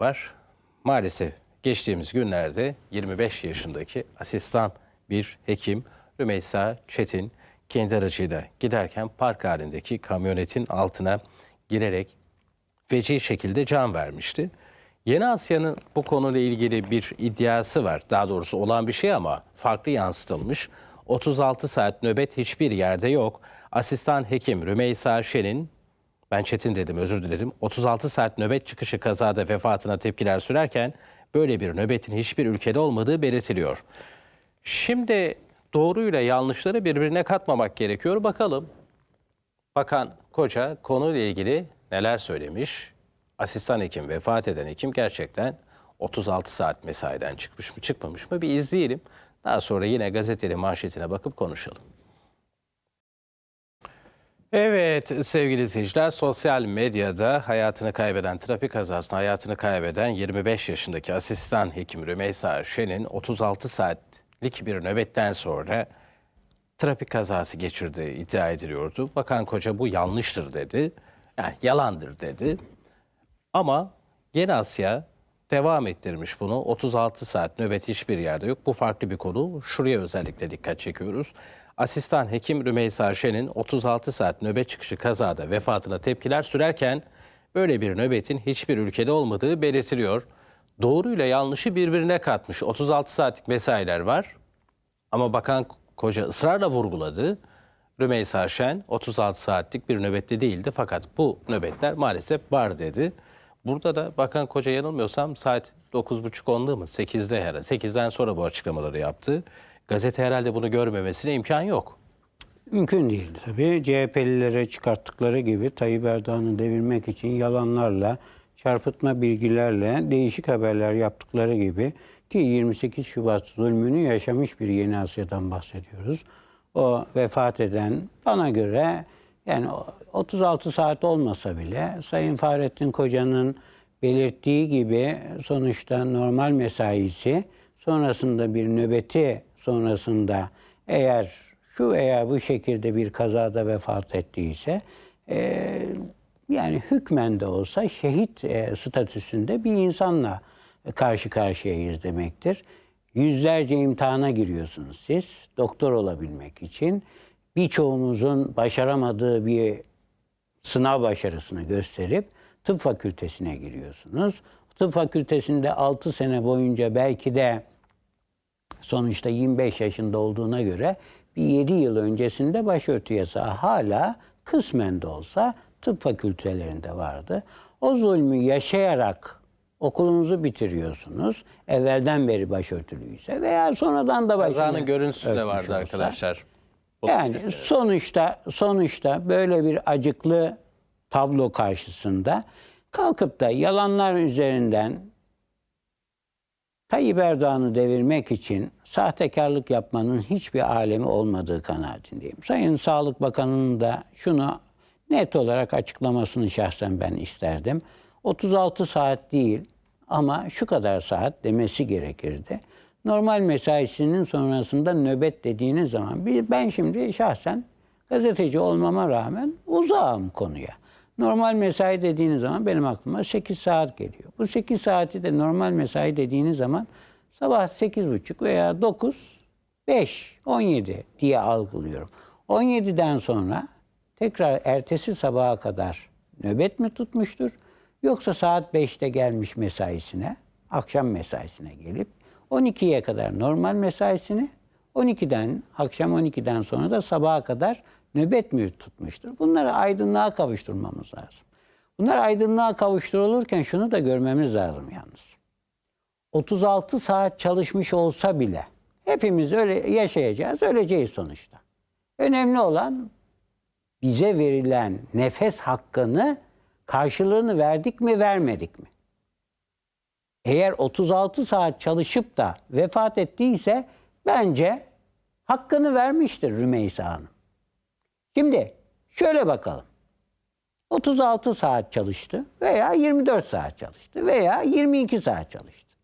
var. Maalesef geçtiğimiz günlerde 25 yaşındaki asistan bir hekim Rümeysa Çetin kendi aracıyla giderken park halindeki kamyonetin altına girerek feci şekilde can vermişti. Yeni Asya'nın bu konuyla ilgili bir iddiası var. Daha doğrusu olan bir şey ama farklı yansıtılmış. 36 saat nöbet hiçbir yerde yok. Asistan hekim Rümeysa Şen'in ben Çetin dedim özür dilerim. 36 saat nöbet çıkışı kazada vefatına tepkiler sürerken böyle bir nöbetin hiçbir ülkede olmadığı belirtiliyor. Şimdi doğruyla yanlışları birbirine katmamak gerekiyor. Bakalım Bakan Koca konuyla ilgili neler söylemiş? Asistan hekim, vefat eden hekim gerçekten 36 saat mesaiden çıkmış mı çıkmamış mı bir izleyelim. Daha sonra yine gazeteli manşetine bakıp konuşalım. Evet sevgili izleyiciler sosyal medyada hayatını kaybeden trafik kazasında hayatını kaybeden 25 yaşındaki asistan hekim Rümeysa Şen'in 36 saatlik bir nöbetten sonra trafik kazası geçirdiği iddia ediliyordu. Bakan Koca bu yanlıştır dedi. Yani yalandır dedi. Ama Yeni Asya devam ettirmiş bunu. 36 saat nöbet hiçbir yerde yok. Bu farklı bir konu. Şuraya özellikle dikkat çekiyoruz. Asistan hekim Rümeysa Şen'in 36 saat nöbet çıkışı kazada vefatına tepkiler sürerken böyle bir nöbetin hiçbir ülkede olmadığı belirtiliyor. Doğruyla yanlışı birbirine katmış. 36 saatlik mesailer var. Ama Bakan Koca ısrarla vurguladı. Rümeysa Şen 36 saatlik bir nöbette değildi fakat bu nöbetler maalesef var dedi. Burada da Bakan Koca yanılmıyorsam saat 9.30-10'da mı? 8'de herhalde. 8'den sonra bu açıklamaları yaptı. Gazete herhalde bunu görmemesine imkan yok. Mümkün değil tabii. CHP'lilere çıkarttıkları gibi Tayyip Erdoğan'ı devirmek için yalanlarla, çarpıtma bilgilerle değişik haberler yaptıkları gibi ki 28 Şubat zulmünü yaşamış bir Yeni Asya'dan bahsediyoruz. O vefat eden bana göre yani 36 saat olmasa bile Sayın Fahrettin Koca'nın belirttiği gibi sonuçta normal mesaisi sonrasında bir nöbeti sonrasında eğer şu veya bu şekilde bir kazada vefat ettiyse e, yani hükmen de olsa şehit e, statüsünde bir insanla karşı karşıyayız demektir. Yüzlerce imtihana giriyorsunuz siz doktor olabilmek için. Birçoğumuzun başaramadığı bir sınav başarısını gösterip tıp fakültesine giriyorsunuz. Tıp fakültesinde 6 sene boyunca belki de sonuçta 25 yaşında olduğuna göre bir 7 yıl öncesinde başörtü yasağı hala kısmen de olsa tıp fakültelerinde vardı. O zulmü yaşayarak okulunuzu bitiriyorsunuz. Evvelden beri başörtülüyse veya sonradan da başına Kazanın görüntüsü de vardı olsa. arkadaşlar. Bunu Yani sonuçta sonuçta böyle bir acıklı tablo karşısında kalkıp da yalanlar üzerinden Tayyip Erdoğan'ı devirmek için sahtekarlık yapmanın hiçbir alemi olmadığı kanaatindeyim. Sayın Sağlık Bakanı'nın da şunu net olarak açıklamasını şahsen ben isterdim. 36 saat değil ama şu kadar saat demesi gerekirdi. Normal mesaisinin sonrasında nöbet dediğiniz zaman ben şimdi şahsen gazeteci olmama rağmen uzağım konuya. Normal mesai dediğiniz zaman benim aklıma 8 saat geliyor. Bu 8 saati de normal mesai dediğiniz zaman sabah 8.30 veya 9, 5, 17 diye algılıyorum. 17'den sonra tekrar ertesi sabaha kadar nöbet mi tutmuştur? Yoksa saat 5'te gelmiş mesaisine, akşam mesaisine gelip 12'ye kadar normal mesaisini, 12'den, akşam 12'den sonra da sabaha kadar nöbet mi tutmuştur? Bunları aydınlığa kavuşturmamız lazım. Bunlar aydınlığa kavuşturulurken şunu da görmemiz lazım yalnız. 36 saat çalışmış olsa bile hepimiz öyle yaşayacağız, öleceğiz sonuçta. Önemli olan bize verilen nefes hakkını karşılığını verdik mi vermedik mi? Eğer 36 saat çalışıp da vefat ettiyse bence hakkını vermiştir Rümeysa Hanım. Şimdi şöyle bakalım. 36 saat çalıştı veya 24 saat çalıştı veya 22 saat çalıştı.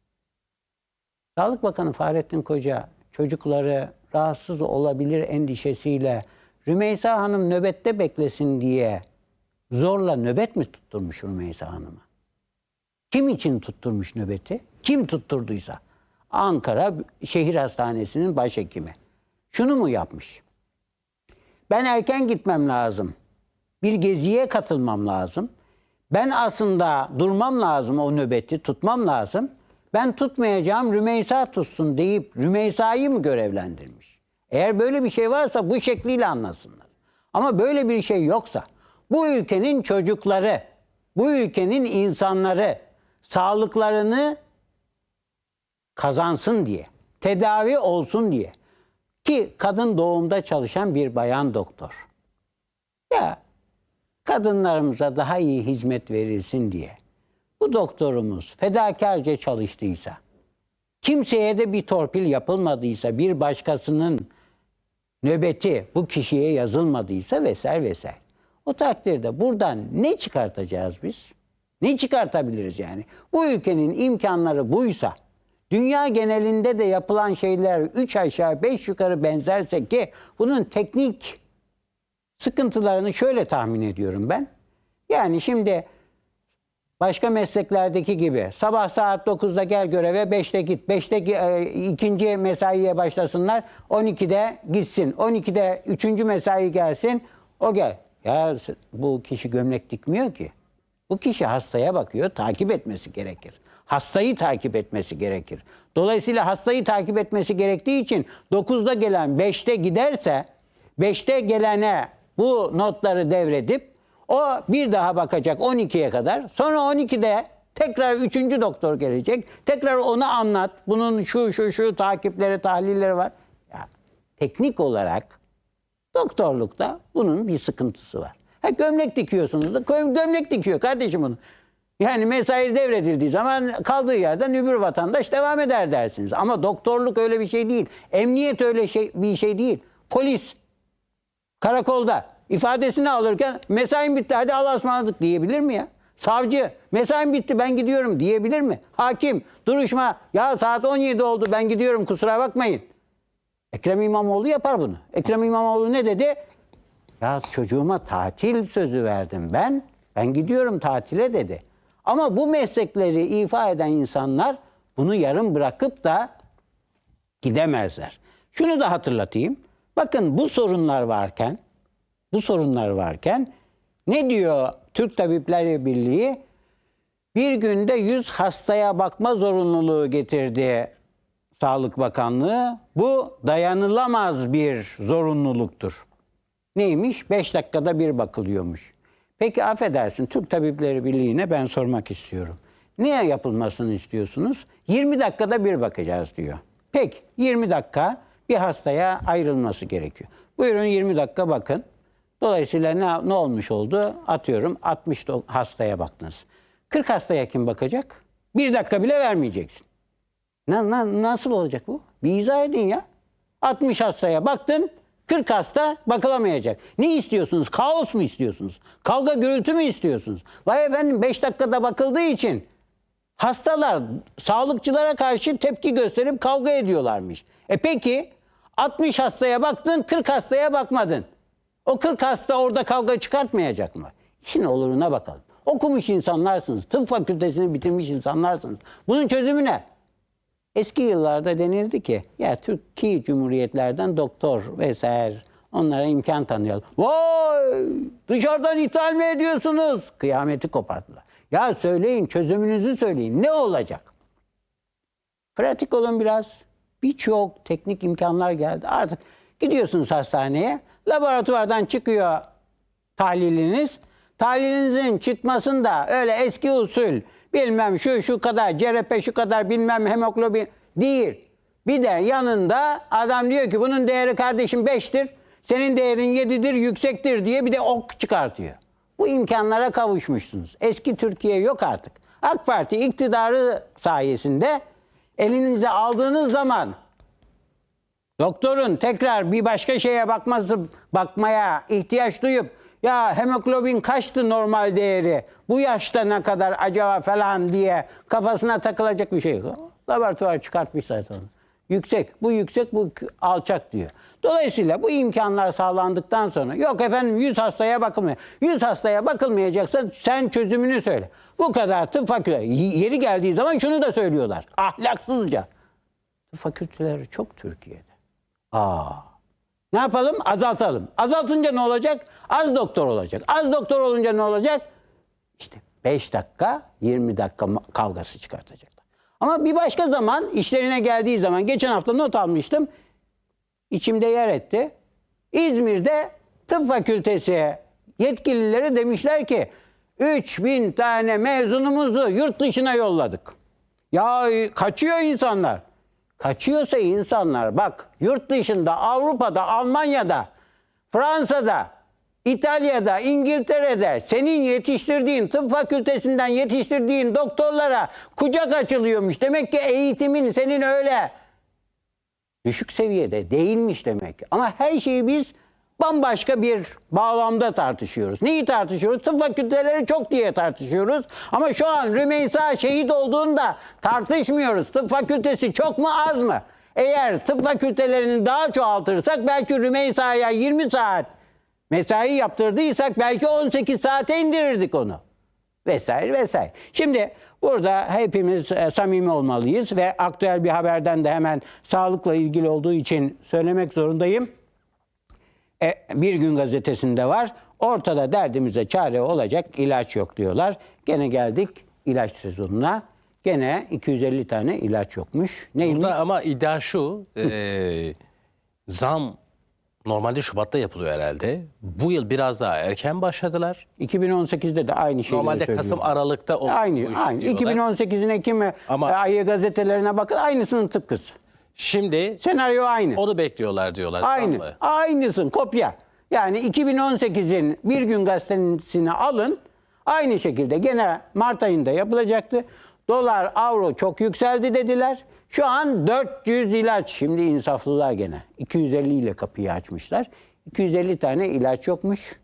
Sağlık Bakanı Fahrettin Koca çocukları rahatsız olabilir endişesiyle Rümeysa Hanım nöbette beklesin diye zorla nöbet mi tutturmuş Rümeysa Hanım'a? Kim için tutturmuş nöbeti? Kim tutturduysa. Ankara Şehir Hastanesi'nin başhekimi. Şunu mu yapmış? Ben erken gitmem lazım. Bir geziye katılmam lazım. Ben aslında durmam lazım o nöbeti, tutmam lazım. Ben tutmayacağım, Rümeysa tutsun deyip Rümeysa'yı mı görevlendirmiş? Eğer böyle bir şey varsa bu şekliyle anlasınlar. Ama böyle bir şey yoksa bu ülkenin çocukları, bu ülkenin insanları sağlıklarını kazansın diye, tedavi olsun diye ki kadın doğumda çalışan bir bayan doktor. Ya kadınlarımıza daha iyi hizmet verilsin diye bu doktorumuz fedakarca çalıştıysa, kimseye de bir torpil yapılmadıysa, bir başkasının nöbeti bu kişiye yazılmadıysa vesaire vesaire. O takdirde buradan ne çıkartacağız biz? Ne çıkartabiliriz yani? Bu ülkenin imkanları buysa, dünya genelinde de yapılan şeyler üç aşağı beş yukarı benzerse ki bunun teknik sıkıntılarını şöyle tahmin ediyorum ben. Yani şimdi başka mesleklerdeki gibi sabah saat 9'da gel göreve 5'te git. 5'te gi- e, ikinci mesaiye başlasınlar. 12'de gitsin. 12'de üçüncü mesai gelsin. O gel. Ya bu kişi gömlek dikmiyor ki. Bu kişi hastaya bakıyor, takip etmesi gerekir. Hastayı takip etmesi gerekir. Dolayısıyla hastayı takip etmesi gerektiği için 9'da gelen 5'te giderse 5'te gelene bu notları devredip o bir daha bakacak 12'ye kadar. Sonra 12'de tekrar üçüncü doktor gelecek. Tekrar onu anlat. Bunun şu şu şu takipleri, tahlilleri var. Ya, teknik olarak Doktorlukta bunun bir sıkıntısı var. Ha, gömlek dikiyorsunuz da gö- gömlek dikiyor kardeşim bunu. Yani mesai devredildiği zaman kaldığı yerden öbür vatandaş devam eder dersiniz. Ama doktorluk öyle bir şey değil. Emniyet öyle şey, bir şey değil. Polis karakolda ifadesini alırken mesain bitti hadi Allah'a ısmarladık diyebilir mi ya? Savcı mesain bitti ben gidiyorum diyebilir mi? Hakim duruşma ya saat 17 oldu ben gidiyorum kusura bakmayın. Ekrem İmamoğlu yapar bunu. Ekrem İmamoğlu ne dedi? Ya çocuğuma tatil sözü verdim ben. Ben gidiyorum tatile dedi. Ama bu meslekleri ifa eden insanlar bunu yarım bırakıp da gidemezler. Şunu da hatırlatayım. Bakın bu sorunlar varken, bu sorunlar varken ne diyor Türk Tabipler Birliği? Bir günde 100 hastaya bakma zorunluluğu getirdi Sağlık Bakanlığı. Bu dayanılamaz bir zorunluluktur. Neymiş? 5 dakikada bir bakılıyormuş. Peki affedersin Türk Tabipleri Birliği'ne ben sormak istiyorum. Niye yapılmasını istiyorsunuz? 20 dakikada bir bakacağız diyor. Peki 20 dakika bir hastaya ayrılması gerekiyor. Buyurun 20 dakika bakın. Dolayısıyla ne, ne olmuş oldu? Atıyorum 60 do- hastaya baktınız. 40 hastaya kim bakacak? Bir dakika bile vermeyeceksin. Na- na- nasıl olacak bu? Bir izah edin ya. 60 hastaya baktın, 40 hasta bakılamayacak. Ne istiyorsunuz? Kaos mu istiyorsunuz? Kavga gürültü mü istiyorsunuz? Vay efendim 5 dakikada bakıldığı için hastalar sağlıkçılara karşı tepki gösterip kavga ediyorlarmış. E peki 60 hastaya baktın, 40 hastaya bakmadın. O 40 hasta orada kavga çıkartmayacak mı? İşin oluruna bakalım. Okumuş insanlarsınız. Tıp fakültesini bitirmiş insanlarsınız. Bunun çözümü ne? Eski yıllarda denildi ki ya Türkiye Cumhuriyetlerden doktor vesaire onlara imkan tanıyalım. Vay dışarıdan ithal mi ediyorsunuz? Kıyameti koparttılar. Ya söyleyin çözümünüzü söyleyin ne olacak? Pratik olun biraz. Birçok teknik imkanlar geldi. Artık gidiyorsunuz hastaneye. Laboratuvardan çıkıyor tahliliniz. Tahlilinizin çıkmasında öyle eski usul bilmem şu şu kadar CRP şu kadar bilmem hemoglobin değil. Bir de yanında adam diyor ki bunun değeri kardeşim 5'tir. Senin değerin 7'dir yüksektir diye bir de ok çıkartıyor. Bu imkanlara kavuşmuşsunuz. Eski Türkiye yok artık. AK Parti iktidarı sayesinde elinize aldığınız zaman doktorun tekrar bir başka şeye bakması bakmaya ihtiyaç duyup ya hemoglobin kaçtı normal değeri bu yaşta ne kadar acaba falan diye kafasına takılacak bir şey. Laboratuvar çıkartmış zaten. yüksek, bu yüksek, bu alçak diyor. Dolayısıyla bu imkanlar sağlandıktan sonra yok efendim 100 hastaya bakılmıyor. 100 hastaya bakılmayacaksa sen çözümünü söyle. Bu kadar tıp fakültesi. Y- Yeri geldiği zaman şunu da söylüyorlar. Ahlaksızca. Tıp fakülteleri çok Türkiye'de. Aa. Ne yapalım? Azaltalım. Azaltınca ne olacak? Az doktor olacak. Az doktor olunca ne olacak? İşte 5 dakika, 20 dakika kavgası çıkartacaklar. Ama bir başka zaman işlerine geldiği zaman geçen hafta not almıştım. İçimde yer etti. İzmir'de tıp fakültesi yetkilileri demişler ki 3000 tane mezunumuzu yurt dışına yolladık. Ya kaçıyor insanlar. Kaçıyorsa insanlar bak yurt dışında Avrupa'da Almanya'da Fransa'da İtalya'da, İngiltere'de senin yetiştirdiğin tıp fakültesinden yetiştirdiğin doktorlara kucak açılıyormuş. Demek ki eğitimin senin öyle düşük seviyede değilmiş demek. Ama her şeyi biz bambaşka bir bağlamda tartışıyoruz. Neyi tartışıyoruz? Tıp fakülteleri çok diye tartışıyoruz. Ama şu an Rümeysa şehit olduğunda tartışmıyoruz. Tıp fakültesi çok mu az mı? Eğer tıp fakültelerini daha çoğaltırsak belki Rümeysa'ya 20 saat mesai yaptırdıysak belki 18 saate indirirdik onu vesaire vesaire. Şimdi burada hepimiz e, samimi olmalıyız ve aktüel bir haberden de hemen sağlıkla ilgili olduğu için söylemek zorundayım. E, bir gün gazetesinde var. Ortada derdimize çare olacak ilaç yok diyorlar. Gene geldik ilaç sezonuna. Gene 250 tane ilaç yokmuş. Neymiş? Burada ama iddia şu, e, zam normalde Şubat'ta yapılıyor herhalde. Bu yıl biraz daha erken başladılar. 2018'de de aynı şeyleri Normalde. Kasım Aralık'ta bu Aynı, iş aynı. diyorlar. 2018'in Ekim Ama- ayı gazetelerine bakın aynısının tıpkısı. Şimdi Senaryo aynı. onu bekliyorlar diyorlar. Aynı. mı? Aynısın kopya. Yani 2018'in bir gün gazetesini alın. Aynı şekilde gene Mart ayında yapılacaktı. Dolar, avro çok yükseldi dediler. Şu an 400 ilaç. Şimdi insaflılar gene. 250 ile kapıyı açmışlar. 250 tane ilaç yokmuş.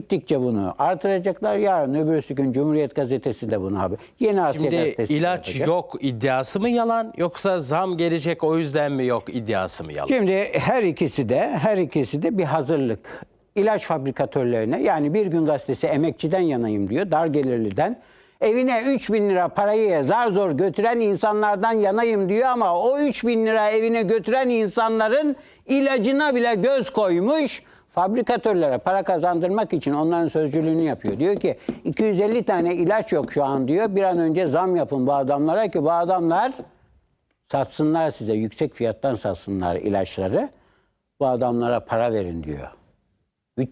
Gittikçe bunu artıracaklar. Yarın öbürsü gün Cumhuriyet Gazetesi de bunu haber. Yeni Asya Şimdi Gazetesi de ilaç yapacak. yok iddiası mı yalan yoksa zam gelecek o yüzden mi yok iddiası mı yalan? Şimdi her ikisi de her ikisi de bir hazırlık. İlaç fabrikatörlerine yani bir gün gazetesi emekçiden yanayım diyor. Dar gelirliden. Evine 3 bin lira parayı zar zor götüren insanlardan yanayım diyor ama o 3 bin lira evine götüren insanların ilacına bile göz koymuş. Fabrikatörlere para kazandırmak için onların sözcülüğünü yapıyor. Diyor ki 250 tane ilaç yok şu an diyor. Bir an önce zam yapın bu adamlara ki bu adamlar satsınlar size yüksek fiyattan satsınlar ilaçları. Bu adamlara para verin diyor. Bütçeyi